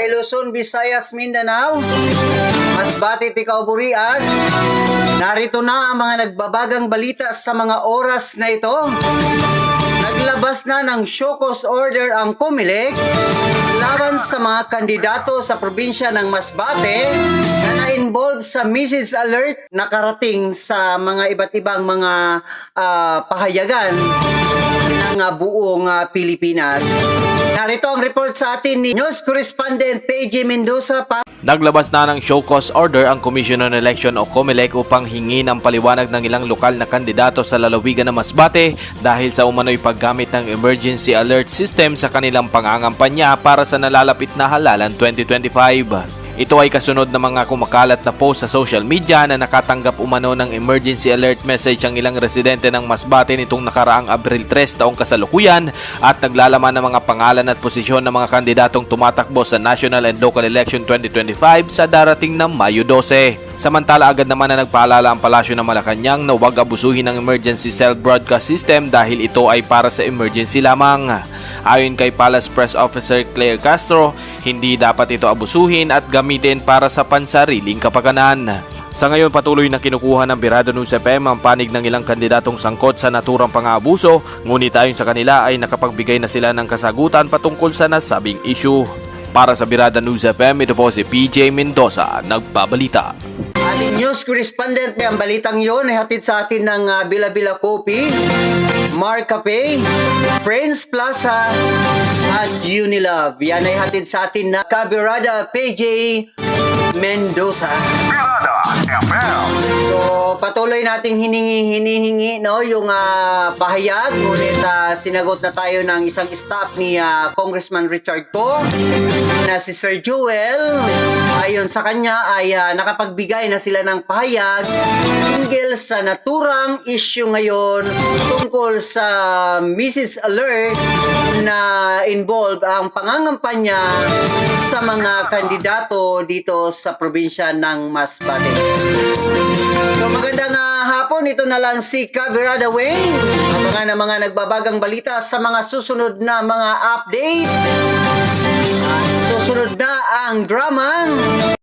kay Luzon, Visayas, Mindanao. Masbate, Ikaw, Burias. Narito na ang mga nagbabagang balita sa mga oras na ito. Naglabas na ng cause order ang Comelec laban sa mga kandidato sa probinsya ng Masbate na na-involve sa Mrs. Alert na karating sa mga iba't ibang mga ah, pahayagan ng ah, buong ah, Pilipinas. Narito ang report sa atin ni News Correspondent PJ Mendoza pa Naglabas na ng show cause order ang Commission on Election o COMELEC upang hingi ng paliwanag ng ilang lokal na kandidato sa lalawigan ng Masbate dahil sa umano'y paggamit ng emergency alert system sa kanilang pangangampanya para sa nalalapit na halalan 2025. Ito ay kasunod ng mga kumakalat na post sa social media na nakatanggap umano ng emergency alert message ang ilang residente ng Masbate nitong nakaraang Abril 3 taong kasalukuyan at naglalaman ng mga pangalan at posisyon ng mga kandidatong tumatakbo sa National and Local Election 2025 sa darating na Mayo 12. Samantala agad naman na nagpaalala ang palasyo ng Malacanang na huwag abusuhin ng emergency cell broadcast system dahil ito ay para sa emergency lamang. Ayon kay Palace Press Officer Claire Castro, hindi dapat ito abusuhin at gamitin para sa pansariling kapakanan. Sa ngayon patuloy na kinukuha ng Birado News FM ang panig ng ilang kandidatong sangkot sa naturang pang-aabuso, ngunit ayon sa kanila ay nakapagbigay na sila ng kasagutan patungkol sa nasabing issue. Para sa Birada News FM, ito po si PJ Mendoza, nagbabalita. Ating news correspondent ang balitang yon ay hatid sa atin ng ah, Bila-Bila Coffee, Mark Cafe, Friends Plaza, at Unilove. Yan ay hatid sa atin na Kabirada PJ Mendoza. So, patuloy nating hiningi hinihingi no yung ah, pahayag ngunit ah, sinagot na tayo ng isang staff ni ah, Congressman Richard Ko na si Sir Joel ayon sa kanya ay ah, nakapagbigay na sila ng pahayag hinggil sa naturang issue ngayon tungkol sa Mrs. Alert na involved ang pangangampanya sa mga kandidato dito sa probinsya ng Masbate. So magandang ah, hapon, ito na lang si Kabirada Wayne. Mga na mga nagbabagang balita sa mga susunod na mga update. Susunod na ang drama